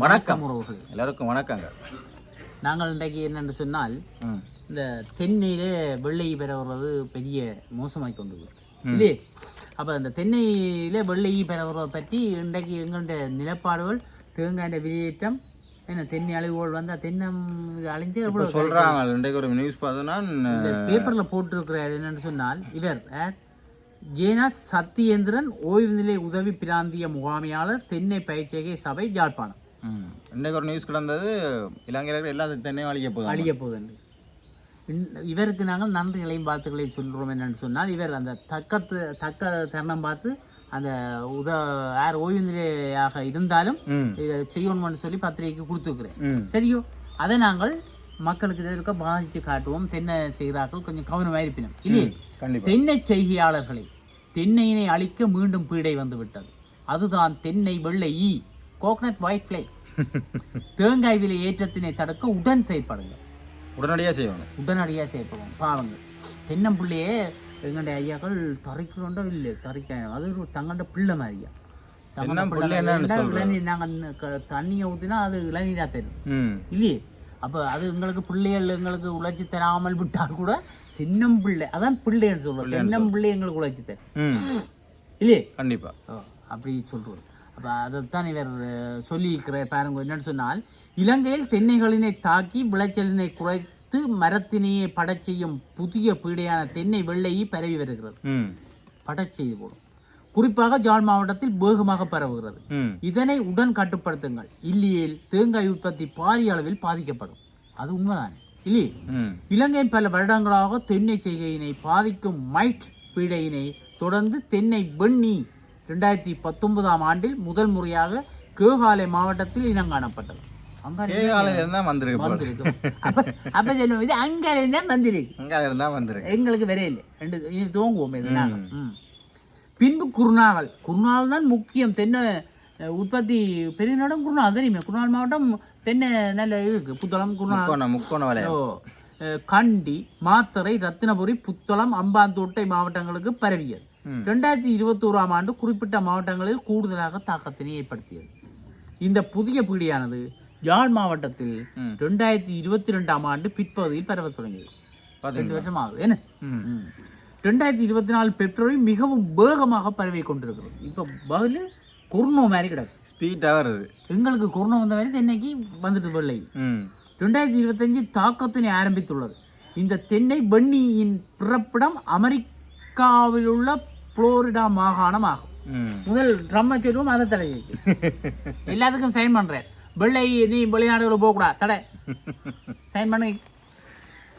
வணக்கம். உறவுகள். எல்லாருக்கும் வணக்கங்க. நாங்கள் இன்றைக்கு என்னென்று சொன்னால் இந்த தென்னையிலே வெள்ளை பெறவுறது பெரிய மோசமாய் கொண்டு. இல்லையே? அப்போ இந்த தென்னையிலே வெள்ளை பெறவுறதை பற்றி இன்றைக்கு எங்களுடைய நிலப்பாடுகள் தேங்காய் வெளியேற்றம் என்ன தென்னை அழிவுகள் வந்தால் தென்னம் அழிஞ்சு எவ்வளோ சொல்றாங்க. இன்றைக்கு ஒரு நியூஸ் பார்த்தோன்னா இந்த பேப்பரில் போட்டிருக்கிறார் என்னன்னு சொன்னால் இவர் யார்? ஜேனா சத்தியேந்திரன் ஓய்வு நிலை உதவி பிராந்திய முகாமையாளர் தென்னை பயிற்சிகை சபை யாழ்ப்பாணம். இன்றைக்கு ஒரு நியூஸ் கிடந்தது இலங்கையில் இருக்கிற எல்லா தென்னையும் அழிக்க போதும் அழிய போகுது. இவருக்கு நாங்கள் நன்றிகளையும் வாழ்த்துக்களையும் சொல்கிறோம் என்னன்னு சொன்னால் இவர் அந்த தக்கத்து தக்க தருணம் பார்த்து அந்த உத யார் ஓய்வு நிலையாக இருந்தாலும் இதை செய்யணும்னு சொல்லி பத்திரிகைக்கு கொடுத்துருக்குறேன். சரியோ? அதை நாங்கள் மக்களுக்கு இதற்க பாதித்து காட்டுவோம் தென்னை செய்கிறார்கள் கொஞ்சம் கவனமாக இருப்பினும். இல்லையே? தென்னை செய்கையாளர்களை தென்னையினை அழிக்க மீண்டும் பீடை வந்து விட்டது அதுதான் தென்னை வெள்ளை ஈ. கோகனட் ஒயிட் ஃப்ளை தேங்காய் விலை ஏற்றத்தினை தடுக்க உடன் செயல்படுங்க உடனடியாக செய்வாங்க. உடனடியாக செய்யப்படும். பாவங்கள். தென்னம்பிள்ளையே எங்களுடைய ஐயாக்கள் தறிக்கு கொண்டோ இல்லை தறிக்க அது ஒரு தங்கண்ட பிள்ளை மாதிரியா? இளநீர் நாங்கள் தண்ணியை ஊற்றினா அது இளநீராக தெரியும். இல்லையே? அப்போ அது எங்களுக்கு பிள்ளைகள் எங்களுக்கு உழைச்சி தராமல் விட்டால் கூட தென்னம்பிள்ளை அதான் பிள்ளைன்னு சொல்லுவோம் தென்னம்பிள்ளை எங்களுக்கு உழைச்சி தரும். இல்லையே? கண்டிப்பா. ஓ, அப்படி சொல்றாரு அப்போ அதைத்தான் இவர் அஹ், சொல்லியிருக்கிறார் பாருங்க என்னன்னு சொன்னால் இலங்கையில் தென்னைகளினை தாக்கி விளைச்சலினை குறைத்து மரத்தினையே படச் செய்யும் புதிய பீடையான தென்னை வெள்ளையை பரவி வருகிறது. ம். படச் செய்து போடும். குறிப்பாக ஜாழ் மாவட்டத்தில் வேகமாக பரவுகிறது. இதனை உடன் கட்டுப்படுத்துங்கள். இல்லையேல் தேங்காய் உற்பத்தி பாரிய அளவில் பாதிக்கப்படும். அது உண்மைதான்? இல்லையே? இலங்கையின் பல வருடங்களாக தென்னை செய்கையினை பாதிக்கும் மைட் பீடையினை தொடர்ந்து தென்னை வெண்ணி ரெண்டாயிரத்தி பத்தொன்பதாம் ஆண்டில் முதல் முறையாக கேகாலை மாவட்டத்தில் இருந்தால் வந்திருக்கு எங்களுக்கு வேற இல்லை. ரெண்டு இது துவங்குவோம் இது நாங்க. ம். பின்பு குருநாகல். குருநாகல் தான் முக்கியம். தென்னை உற்பத்தி பெரிய நடம் குருநாகல் தெரியுமே குருநாகல் மாவட்டம் தென்னை நல்ல இருக்கு. புத்தளம் குருநாகல். முக்கோண ஓ. கண்டி மாத்தறை ரத்தினபுரி புத்தளம் அம்பாந்தோட்டை மாவட்டங்களுக்கு பரவியது. ரெண்டாயிரத்தி இருபத்தோராம் ஆண்டு குறிப்பிட்ட மாவட்டங்களில் கூடுதலாக தாக்கத்தினை ஏற்படுத்தியது. இந்த புதிய பீடியானது யாழ் மாவட்டத்தில். ரெண்டாயிரத்தி இருபத்தி ரெண்டாம் ஆண்டு பிற்பகுதியில் பரவத் தொடங்கியது. ரெண்டு வருஷம் ஆகுது என்ன. ரெண்டாயிரத்தி இருபத்தி நாலு பெட்ரோல் மிகவும் வேகமாக பரவி கொண்டிருக்கிறது. இப்போ பதில் குருணோ மாதிரி கிடக்கு. ஸ்பீடாக வருது. எங்களுக்கு குருணோ வந்த மாதிரி தென்னைக்கு வந்துட்டு வெள்ளை. ரெண்டாயிரத்தி இருபத்தஞ்சு தாக்கத்தினை ஆரம்பித்துள்ளது. இந்த தென்னை வெண்ணியின் பிறப்பிடம் அமெரிக்காவில் உள்ள புளோரிடா மாகாணம் ஆகும் முதல் ட்ரம்மை சொல்லுவோம் அதை தடை. எல்லாத்துக்கும் சைன் பண்றேன். வெள்ளை நீ வெளிநாடுகளுக்கு போகக்கூடாது. தடை. சைன் பண்ணி.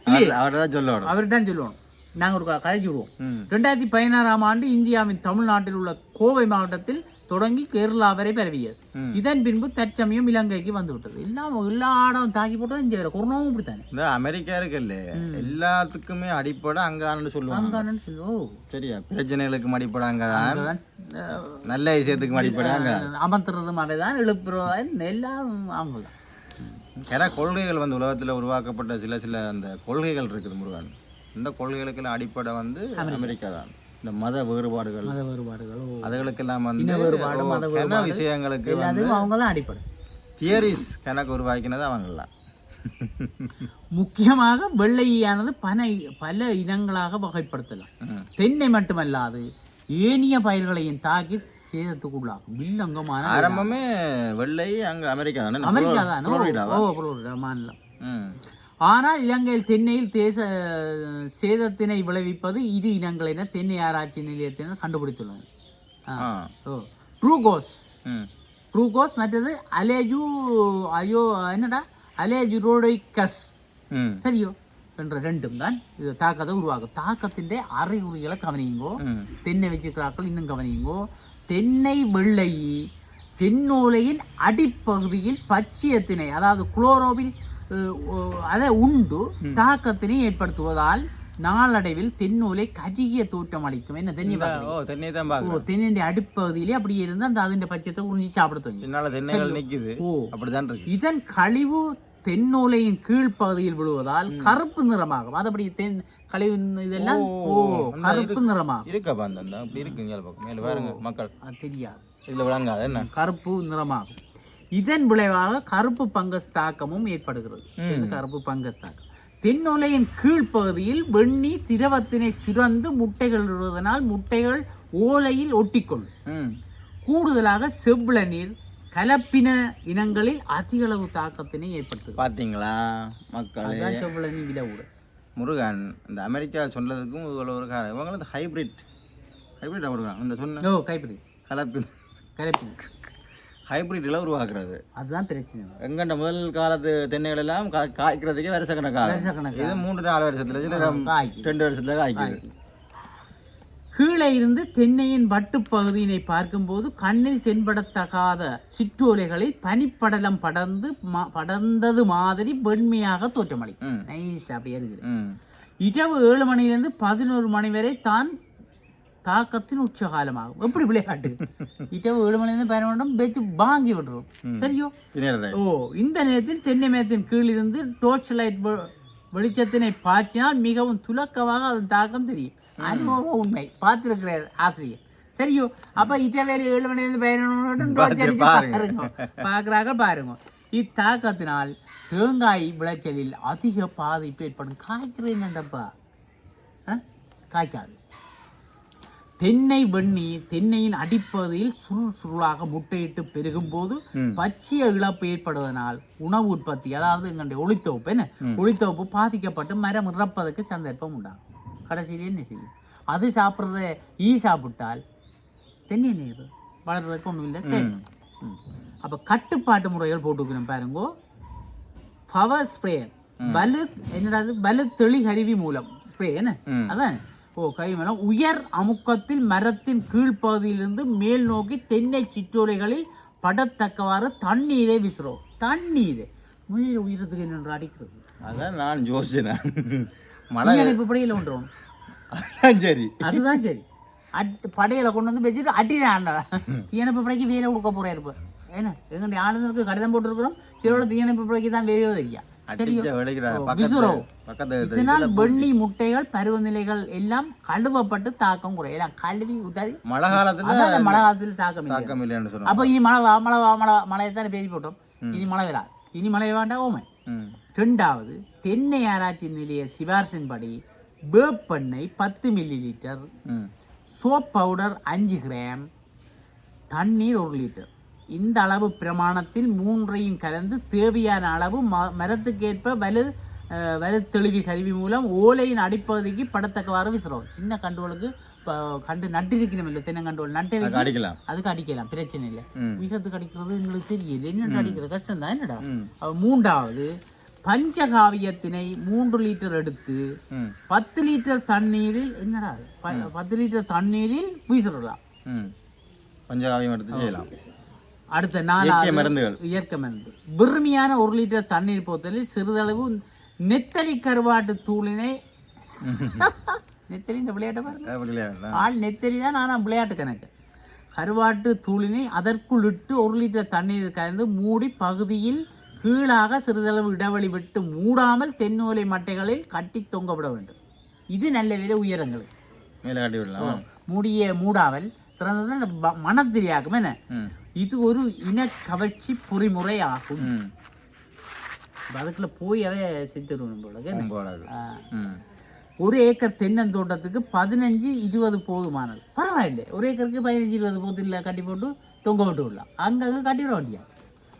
அவர் அவர் தான் சொல்லணும். அவர்கிட்ட சொல்லுவோம் நாங்கள் ஒரு கதை சொல்லுவோம் ம். ரெண்டாயிரத்தி பதினாறாம் ஆண்டு இந்தியாவின் தமிழ்நாட்டில் உள்ள கோவை மாவட்டத்தில் தொடங்கி கேரளா வரை பரவியது. இதன் பின்பு தற்சமயம் இலங்கைக்கு வந்து விட்டது. எல்லாம் எல்லா இடம் தாக்கி போட்டது இங்கே வேற. கொரோனாவும் இப்படித்தானே? இந்த அமெரிக்கா இருக்குல்ல. எல்லாத்துக்குமே அடிப்படை அங்கான்னு சொல்லுவாங்க. அங்கானு சொல்லுவோம் சரியா? பிரச்சனைகளுக்கு அடிப்படை அங்கதான். நல்ல விஷயத்துக்கு அடிப்படை அங்க அமர்த்துறதும் அவைதான் எழுப்புறோம் எல்லாம் அவங்க தான். கொள்கைகள் வந்து உலகத்துல உருவாக்கப்பட்ட சில சில அந்த கொள்கைகள் இருக்குது முருகன். இந்த கொள்கைகளுக்கெல்லாம் அடிப்படை வந்து அமெரிக்கா. தான் இந்த மத வேறுபாடுகள். மத வேறுபாடுகளோ அதுகளுக்கெல்லாம் வந்து வேறுபாடு, மத கன விஷயங்களுக்கு எல்லாத்துக்கும் அவங்க தான் அடிப்படை. தியரிஸ் கணக்கு உருவாக்கினது அவங்கெல்லாம் முக்கியமாக வெள்ளையானது பல பல இனங்களாக வகைப்படுத்தலாம். தென்னை மட்டுமல்லாது ஏனைய பயிர்களையும் தாக்கி சேதத்துக்குள்ளாகும் வில்லங்கமான ஆரம்பமே வெள்ளை அங்க அமெரிக்கா தானே அமெரிக்கா தான் ஓ புளோரிடா மாநிலம். ஆனால் இலங்கையில் தென்னையில் தேச சேதத்தினை விளைவிப்பது இரு இனங்களின தென்னை ஆராய்ச்சி நிலையத்தினர் கண்டுபிடித்துள்ளனர். ஓ. ட்ரூகோஸ் ட்ரூகோஸ் மற்றது அலேஜு அயோ என்னடா? அலேஜுரோடைக்கஸ் சரியோ? என்ற ரெண்டும் தான். இது தாக்கத்தை உருவாக்கும். தாக்கத்திൻ്റെ அறிகுறிகளை கவனியுங்கோ. தென்னை வச்சிருக்கிறார்கள் இன்னும் கவனியுங்கோ. தென்னை வெள்ளை தென்னோலையின் அடிப்பகுதியில் பச்சியத்தினை அதாவது குளோரோவில் அதை உண்டு தாக்கத்தினை ஏற்படுத்துவதால் நாளடைவில் தென்னோலை கருகிய தோற்றம் அளிக்கும். என்ன தென்னை ஓ தென்னை தான் ஓ அடிப்பகுதியிலே அப்படி இருந்து அந்த அதிൻ്റെ பச்சத்தை உறிஞ்சி சாப்பிட நிக்குது. ஓ. அப்படிதான் இதன் கழிவு தென்னோலையின் கீழ்ப்பகுதியில் விழுவதால் கருப்பு நிறமாகும். அது அப்படி தென் கழிவு இதெல்லாம் ஓ கருப்பு நிறமாகும். இருக்கப்பா அந்த அப்படி இருக்கு மேல பாருங்க மக்கள். தெரியாது. இதுல விளங்காது என்ன? கருப்பு நிறமாகும். இதன் விளைவாக கருப்பு பங்கஸ் தாக்கமும் ஏற்படுகிறது. கருப்பு பங்கஸ் தாக்கம். தென்னோலையின் கீழ்ப்பகுதியில் வெண்ணி திரவத்தினை சுரந்து முட்டைகள் இடுவதனால் முட்டைகள் ஓலையில் ஒட்டிக்கொள்ளும். கூடுதலாக செவ்விள நீர் கலப்பின இனங்களில் அதிக அளவு தாக்கத்தினை ஏற்படுத்துகிறது. பார்த்தீங்களா மக்களே? செவ்விள நீர் விலை கூட முருகன் இந்த அமெரிக்கா சொன்னதுக்கும் ஒரு காரணம். இவங்க ஹைப்ரிட் ஹைப்ரிட் முருகன்? இந்த சொன்ன ஓ கைப்பிடி கலப்பு கலப்பி ஹைப்ரிட்ல உருவாக்குறது. அதுதான் பிரச்சனை. எங்கண்ட முதல் காலத்து தென்னைகள் எல்லாம் காய்க்கிறதுக்கே வருஷ கணக்காக வருஷக்கணக்கா. இது மூன்று நாலு வருஷத்துல. ரெண்டு வருஷத்துல காய்க்குது. கீழே இருந்து தென்னையின் வட்டுப்பகுதியினை பார்க்கும்போது கண்ணில் தென்படத்தகாத சிற்றோலைகளில் பனிப்படலம் படர்ந்து படர்ந்தது மாதிரி வெண்மையாக தோற்றமளிக்கும். நைஸ் அப்படியே இருக்குது இரவு ஏழு மணியிலிருந்து பதினோரு மணி வரை தான் தாக்கத்தின் உச்சகாலமாகும். எப்படி விளையாட்டு? இரவு ஏழு மணிலேருந்து பதினொரு மணி வச்சு வாங்கி விடுறோம். சரியோ? ஓ இந்த நேரத்தில் தென்னை மரத்தின் கீழிருந்து டோர்ச் லைட் வெளிச்சத்தினை பாய்ச்சினால் மிகவும் துலக்கமாக அதன் தாக்கம் தெரியும். அனுபவம் உண்மை. பார்த்திருக்கிறார் ஆசிரியர். சரியோ? அப்ப இட்டவேலி ஏழு மணிலேருந்து பதினொன்று அடிச்சு பாருங்க. பார்க்குறாங்க பாருங்க. இத்தாக்கத்தினால் தேங்காய் விளைச்சலில் அதிக பாதிப்பு ஏற்படும். காய்க்கிறேன் என்னண்டப்பா ஆ? காய்க்காது. தென்னை வெண்ணி தென்னையின் அடிப்பகுதியில் சுருள் சுருளாக முட்டையிட்டு பெருகும் போது பச்சைய இழப்பு ஏற்படுவதனால் உணவு உற்பத்தி அதாவது எங்களுடைய ஒளித்தொகுப்பு என்ன? ஒளித்தொகுப்பு பாதிக்கப்பட்டு மரம் இறப்பதற்கு சந்தர்ப்பம் உண்டாகும். கடைசியிலே என்ன செய்யும்? அது சாப்பிட்றத ஈ சாப்பிட்டால் தென்னை நீர் வளர்றதுக்கு ஒன்றும் இல்லை. சரி. அப்ப கட்டுப்பாட்டு முறைகள் போட்டுக்கணும் பாருங்கோ. Power sprayer. வலு என்னடா அது? வலு தெளி கருவி மூலம். ஸ்ப்ரே என்ன. அதான். ஓ கருவி மூலம் உயர் அமுக்கத்தில் மரத்தின் கீழ்ப்பகுதியிலிருந்து மேல் நோக்கி தென்னை சிற்றோலைகளில் படத்தக்கவாறு தண்ணீரை வீசுறோம். தண்ணீரை. உயிர் உயிரத்துக்கு என்ன அடிக்கிறது. அதான் நான் யோசிச்சேன் மழை தீயணைப்பு படையில் ஒன்றோம். அதான் சரி. அதுதான் சரி. அட் படையில கொண்டு வந்து வச்சுட்டு அட்டினாண்டா தீயணைப்பு படைக்கு வேலை கொடுக்க போறா இருப்ப என்ன? எங்களுடைய ஆளுநருக்கு கடிதம் போட்டிருக்கிறோம். சிலோட தீயணைப்பு படைக்கு தான் வேலையோ தெரியா இதனால் வெண்ணி முட்டைகள் பருவநிலைகள் எல்லாம் கழுவப்பட்டு தாக்கம் குறையும். எல்லாம் கழுவி உதறி மழை காலத்துல மழை காலத்தில் தாக்கம் தாக்கம் இல்லைன்னு சொன்னோம் அப்போ இனி மழை மழை மழை மழையை தானே பேசி போட்டோம். இனி மழை வராது. இனி மழை வேண்டாம் ஓமை. ரெண்டாவது தென்னை ஆராய்ச்சி நிலைய சிபாரிசின்படி வேப்பெண்ணெய் பத்து மில்லி லிட்டர் சோப் பவுடர் அஞ்சு கிராம் தண்ணீர் ஒரு லிட்டர் இந்த அளவு பிரமாணத்தில் மூன்றையும் கலந்து தேவையான அளவு ம மரத்துக்கேற்ப வலு அஹ், வலு தெளிவி கருவி மூலம் ஓலையின் அடிப்பகுதிக்கு படத்தக்கவாறு விசிறோம். சின்ன கண்டுகளுக்கு இப்போ கண்டு நட்டிருக்கணும் இல்லை தென்னை கண்டுகள் நட்டை அடிக்கலாம். அதுக்கு அடிக்கலாம் பிரச்சனை இல்லை. விஷத்துக்கு அடிக்கிறது எங்களுக்கு தெரியல. என்னென்று அடிக்கிறது? கஷ்டம் தான் என்னடா மூன்றாவது பஞ்சகாவியத்தினை மூன்று லிட்டர் எடுத்து பத்து லிட்டர் தண்ணீரில் என்னடா பத்து லிட்டர் தண்ணீரில் வீசிடலாம் பஞ்சகாவியம் எடுத்து செய்யலாம். அடுத்த நாலாவது மருந்துகள். இயற்கை மருந்து. விரும்பியான ஒரு லிட்டர் தண்ணீர் போத்தலில் சிறிதளவு நெத்தலி கருவாட்டு தூளினை நெத்தலி இந்த விளையாட்டை பாருங்க. ஆள் நெத்தலி தான் ஆனால் விளையாட்டு கணக்கு. கருவாட்டு தூளினை அதற்குள் இட்டு ஒரு லிட்டர் தண்ணீர் கலந்து மூடி பகுதியில் கீழாக சிறிதளவு இடைவெளி விட்டு மூடாமல் தென்னோலை மட்டைகளில் கட்டி தொங்க விட வேண்டும். இது நல்ல வித உயரங்களுக்கு மேலே காட்டி விடலாம்? மூடிய மூடாமல் திறந்தது அந்த ப- மனத்திரியாகும் என்ன? இது ஒரு இன கவர்ச்சி பொறிமுறை ஆகும் அதுக்குள்ள போய் அவே செத்துருவோம் ஒரு ஏக்கர் தென்னந்தோட்டத்துக்கு பதினஞ்சு இருபது போதுமானது. பரவாயில்லை. ஒரு ஏக்கருக்கு பதினஞ்சு இருபது போத்தில் கட்டி போட்டு தொங்க விட்டு விடலாம். அங்கங்கே கட்டி விட வேண்டியா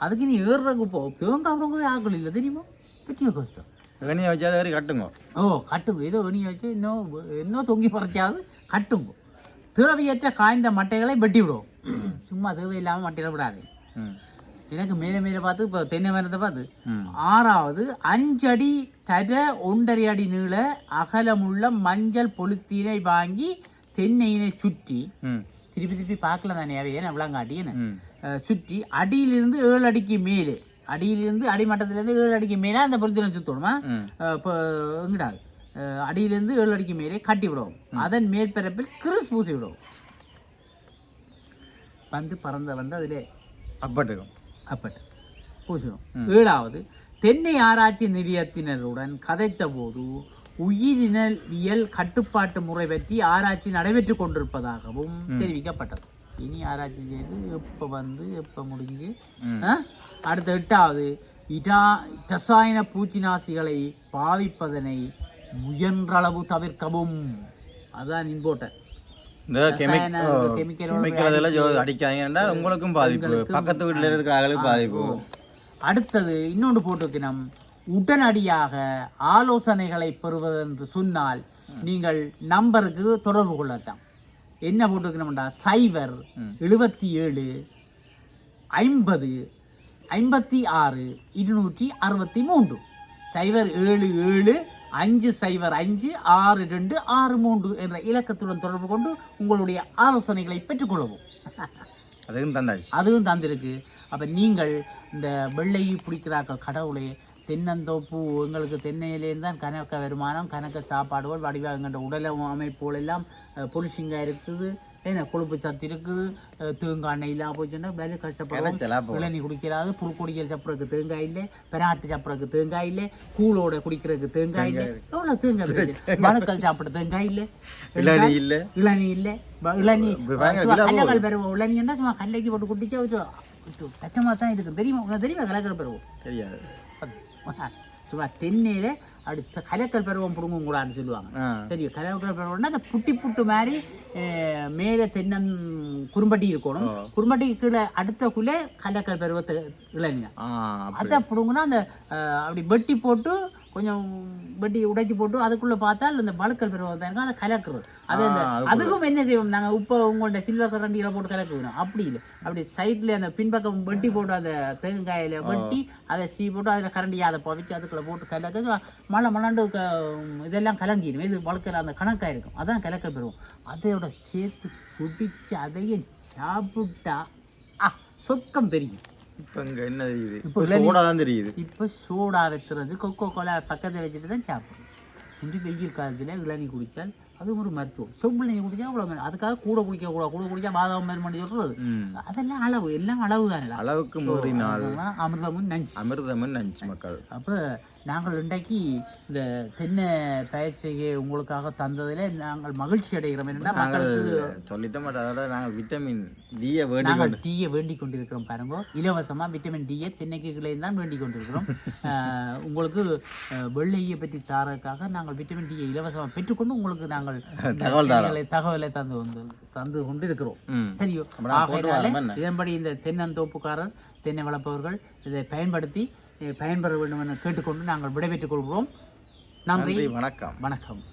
அதுக்கு நீ ஏறுறதுக்கு போ தேங்காய் விடவே ஆக்கள் இல்லை. தெரியுமா? பெரிய கஷ்டம். வேணியை வச்சு கட்டுங்க. ஓ கட்டுங்க. ஏதோ நீ வச்சு இன்னும் இன்னும் தொங்கி பறிச்சாவது கட்டுங்க. தேவையற்ற காய்ந்த மட்டைகளை வெட்டி விடுவோம் சும்மா தேவையில்லாமல் மட்டைகளை விடாதே. எனக்கு மேலே மேலே பார்த்து இப்போ தென்னை மரத்தை பார்த்து. ஆறாவது அஞ்சடி தர ஒன்றரை அடி நீள அகலமுள்ள மஞ்சள் பொலித்தீனை வாங்கி தென்னையினை சுற்றி திருப்பி திருப்பி பார்க்கல தானே அவையே நான் விளங்காட்டி என்ன? ம். அஹ், சுற்றி அடியிலிருந்து ஏழு அடிக்கு மேலே அடியிலிருந்து அடிமட்டத்திலிருந்து ஏழு அடிக்கு மேலே அந்த பொருத்தினை சுற்றணுமா இப்போ எங்கிடாது அடியிலிருந்து ஏழு அடிக்கு மேலே கட்டி விடுவோம் அதன் மேற்பரப்பில் கிறிஸ் பூசி விடுவோம் வந்து பறந்த வந்து அதிலே அப்பட்டுக்கும். அப்பட்டு பூசிடும். ஏழாவது தென்னை ஆராய்ச்சி நிலையத்தினருடன் கதைத்த போது உயிரினவியல் கட்டுப்பாட்டு முறை பற்றி ஆராய்ச்சி நடைபெற்றுக் கொண்டிருப்பதாகவும் தெரிவிக்கப்பட்டது. இனி ஆராய்ச்சி செய்து எப்போ வந்து எப்போ முடிஞ்சு? அடுத்த எட்டாவது இடா ரசாயன பூச்சிநாசிகளை பாவிப்பதனை முயன்றளவு தவிர்க்கவும். அதான் இம்போர்ட்டன் இந்த கெமிக்கல் அதெல்லாம் அடிக்காதீங்கன்னா உங்களுக்கும் பாதிப்பு. பக்கத்து வீட்டில் இருக்கிற ஆளுக்கு பாதிப்பு. அடுத்தது இன்னொன்று போட்டிருக்கணும் உடனடியாக ஆலோசனைகளை பெறுவது என்று சொன்னால் நீங்கள் நம்பருக்கு தொடர்பு கொள்ளட்டாம். என்ன போட்டிருக்கணும்டா சைபர் எழுபத்தி ஏழு ஐம்பது ஐம்பத்தி ஆறு இருநூற்றி அறுபத்தி மூன்று. சைபர் ஏழு ஏழு அஞ்சு சைபர் அஞ்சு ஆறு ரெண்டு ஆறு மூன்று என்ற இலக்கத்துடன் தொடர்பு கொண்டு உங்களுடைய ஆலோசனைகளை பெற்றுக்கொள்ளவும். அதுக்கும் தந்தாச்சு. அதுவும் தந்திருக்கு. அப்போ நீங்கள் இந்த வெள்ளை பிடிக்கிறாக்க கடவுளே தென்னந்தோப்பு எங்களுக்கு தென்னையிலேருந்து தான் கணக்க வருமானம் கணக்க சாப்பாடுகள் வடிவாக எங்கள்கிட்ட உடல் அமைப்புகள் எல்லாம் பொலிஷிங்காக இருக்குது. என்ன கொழுப்பு சத்து இருக்குது தேங்காய் எண்ணெய் இல்லாமல் போச்சுன்னா வேலை போ இளநீ குடிக்கிறாது புல்கொடிகள் சாப்பிட்றதுக்கு தேங்காய் இல்லை பெராட்டு சாப்பிட்றதுக்கு தேங்காய் இல்லை கூழோட குடிக்கிறதுக்கு தேங்காய் இல்லை. எவ்வளோ தேங்காய் மணுக்கள் சாப்பிட தேங்காய் இல்லை. இல்லாடி இல்லை. இளநீ இல்லை. இளநீ. விலை கல்லக்கல் பருவம் இளநீன்னா சும்மா கல்லைக்கு போட்டு குடிச்சா வச்சு கட்டமாக தான் இருக்குது தெரியுமா? உனக்கு தெரியுமா? கலக்கல் பருவம் தெரியாது. சும்மா தென்னையில அடுத்த கலக்கல் பருவம் பிடுங்கும் கூடாதுன்னு சொல்லுவாங்க. சரி கலக்கல் பருவம்னா அந்த புட்டி புட்டு மாதிரி மேலே தென்னன் குறும்பட்டி இருக்கணும். குறும்பட்டிக்கு கீழே அடுத்தக்குள்ளே கலக்கல் பருவத்தை அப்படி. அதை பிடுங்குனா அந்த அப்படி வெட்டி போட்டு கொஞ்சம் வெட்டி உடைச்சி போட்டு அதுக்குள்ள பார்த்தா அந்த வழுக்கல் பருவம் தான் இருக்கும். அதை கலக்குறது. அது அந்த அது அதுக்கும் என்ன செய்வோம் நாங்கள் உப்பை உங்கள்ட்ட சில்வர் கரண்டியில போட்டு கலக்குவோம். அப்படி இல்லை. அப்படி சைடில் அந்த பின்பக்கம் வெட்டி போட்டு அந்த தேங்காயில வெட்டி அதை சீ போட்டு அதில் கரண்டியை அதை பவிச்சு அதுக்குள்ள போட்டு கலக்க மழை மலாண்டு க இதெல்லாம் கலங்கிடும். இது வழுக்கல் அந்த கணக்காக இருக்கும். அதான் கலக்கல் பருவம் அதையோட சேர்த்து குடிச்சு அதையும் சாப்பிட்டா ஆ சொர்க்கம் தெரியும். இப்போ இங்கே என்ன தெரியுது? இப்போ சோடா தான் தெரியுது. இப்போ சோடா வச்சுறது கொக்கோ கோலா பக்கத்தில் வச்சுட்டு தான் சாப்பிடணும். இந்த வெயில் காலத்தில் இளநீ குடித்தால் அது ஒரு மருத்துவம். செம்பு நீ குடிச்சா அவ்வளோ அதுக்காக கூட குடிக்க கூடாது. கூட குடிச்சா பாதாம் மருமணி சொல்றது. அதெல்லாம் அளவு எல்லாம் அளவு தானே அளவுக்கு அமிர்தமும் நஞ்சு. அமிர்தமும் நஞ்சு மக்கள். அப்போ நாங்கள் இன்றைக்கு இந்த தென்னை பயிற்சியை உங்களுக்காக தந்ததில் நாங்கள் மகிழ்ச்சி அடைகிறோம். என்னன்னா நாங்கள் மக்களுக்கு சொல்லிட்ட மாட்டோம் அதோட நாங்கள் விட்டமின் டியை வேண்டி நாங்கள் டீயை வேண்டிக் கொண்டிருக்கிறோம் பாருங்க. இலவசமாக விட்டமின் டியை தென்னைக்கு தான் வேண்டிக் கொண்டிருக்கிறோம். உங்களுக்கு வெள்ளையை பற்றி தாரதுக்காக நாங்கள் விட்டமின் டியை இலவசமாக பெற்றுக்கொண்டு உங்களுக்கு நாங்கள் தகவல் தகவலை தந்து வந்து தந்து கொண்டு இருக்கிறோம் சரியோ? ஆகையினால? இதன்படி இந்த தென்னந்தோப்புக்காரர் தென்னை வளர்ப்பவர்கள் இதை பயன்படுத்தி பயன்பெற வேண்டும் என கேட்டுக்கொண்டு நாங்கள் விடைபெற்றுக் கொள்கிறோம். நன்றி. நன்றி வணக்கம். வணக்கம்.